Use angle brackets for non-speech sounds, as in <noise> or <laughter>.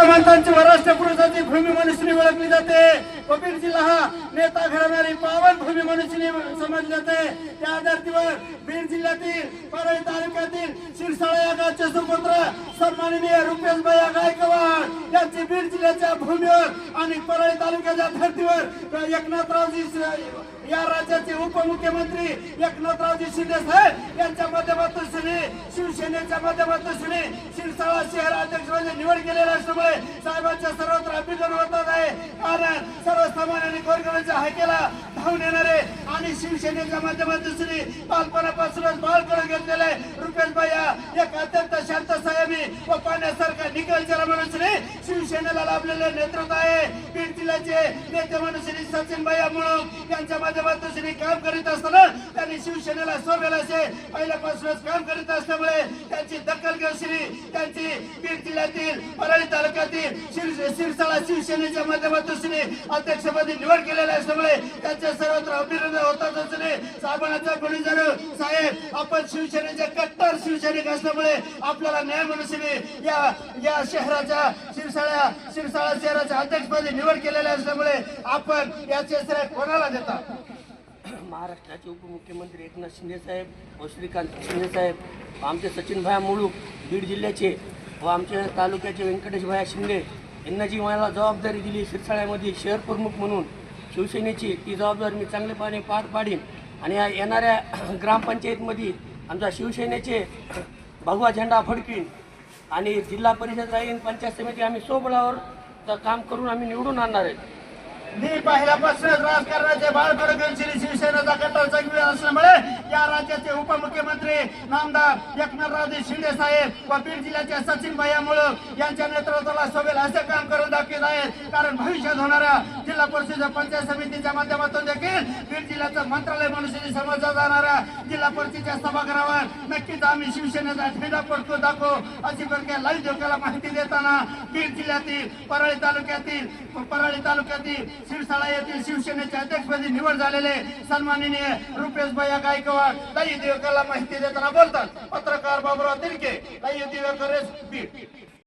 समर्थांची व राष्ट्रपुरुषाची भूमी मनुष्यनी ओळखली जाते. व बीड जिल्हा हा नेता घडवणारी पावन भूमी मनुष्यनी समजली जाते. त्या धर्तीवर बीड जिल्ह्यातील परळी तालुक्यातील शिरसाळा या गावचे सुपुत्र सन्माननीय रुपेश भैया गायकवाड यांची बीड जिल्ह्याच्या भूमीवर आणि परळी तालुक्याच्या धर्तीवर एकनाथरावजी या राज्याचे उपमुख्यमंत्री एकनाथरावजी शिंदे साहेब यांच्या माध्यमातून श्री शिवसेनेच्या माध्यमातून श्री शिरसाळा शहर अध्यक्षपदी म्हणजे निवड केलेल्या असल्यामुळे साहेबांच्या सर्वत्र अभिनंदन होतात आहे. कारण सर्वसामान्यांनी आणि गोरगरिबांच्या हाकेला धावून येणारे आणि शिवसेनेच्या माध्यमातून श्री बालपणापासूनच बाळ करून घेतलेले रुपेश भैया एक अत्यंत शांत संयमी व पाण्यासारखा निकल जला मनुष्यने शिवसेनेला लाभलेले नेतृत्व आहे. बीड जिल्ह्याचे नेते म्हणून सचिन भैया म्हणून यांच्या माध्यमातून श्री काम करीत असताना त्यांनी शिवसेनेला सोबेल असे. पहिल्यापासूनच काम करीत असल्यामुळे त्यांची दखल घेऊन श्री त्यांची बीड जिल्ह्यातील परळी तालुक्यातील शिरसाळा शिवसेनेच्या माध्यमातून श्री अध्यक्षपदी निवड केलेली असल्यामुळे त्यांचे सर्वत्र अभिनंदन होतात श्री साबणाचा गुणी जणू साहेब आपण शिवसेनेचे कट्टर शिवसैनिक असल्यामुळे आपण आपल्याला न्याय मनुष्यने या या शहराच्या शिरसाळ्या शिरसाळा शहराच्या अध्यक्षपदी निवड केलेली असल्यामुळे आपण याचे श्रेय कोणाला देतात महाराष्ट्राचे उपमुख्यमंत्री एकनाथ शिंदे साहेब व श्रीकांत शिंदे साहेब व आमचे सचिनभाया मुळूक बीड जिल्ह्याचे व आमच्या तालुक्याचे व्यंकटेशभाया शिंदे यांना जी मला जबाबदारी दिली शिरसाळ्यामध्ये शहर प्रमुख म्हणून शिवसेनेची ती जबाबदारी मी चांगलेपणे पार पाडीन. आणि या येणाऱ्या <clears throat> ग्रामपंचायतमध्ये आमच्या शिवसेनेचे भगवा झेंडा फडकीन आणि जिल्हा परिषद राहीन पंचायत समिती आम्ही सोबळावर तर काम करून आम्ही निवडून आणणार आहे. मी पहिल्यापासूनच राजकारणाचे बाळ श्री शिवसेनेचा कट्टर संघ असल्यामुळे या राज्याचे उपमुख्यमंत्री नामदार एकनाथरावजी शिंदे साहेब व बीड जिल्ह्याचे सचिन भैयामुळे यांच्या नेतृत्वाला सोबेल असे काम करून दाखवित आहेत. कारण भविष्यात होणाऱ्या जिल्हा परिषद पंचायत समितीच्या माध्यमातून देखील बीड जिल्ह्याचं मंत्रालय म्हणून श्री समजला जाणाऱ्या जिल्हा परिषदेच्या सभागृहावर नक्कीच आम्ही शिवसेनेचा ठेडा पडतो दाखवू अशी प्रकारे लाईव्ह धोक्याला माहिती देताना बीड जिल्ह्यातील परळी तालुक्यातील परळी तालुक्यातील शिरसाळा येथील शिवसेनेच्या अध्यक्षपदी निवड झालेले सन्माननीय रुपेश भैया गायकवाड. लई धोक्याला माहिती देताना बोलतात. पत्रकार बाबुराव तिरके लई दिवकर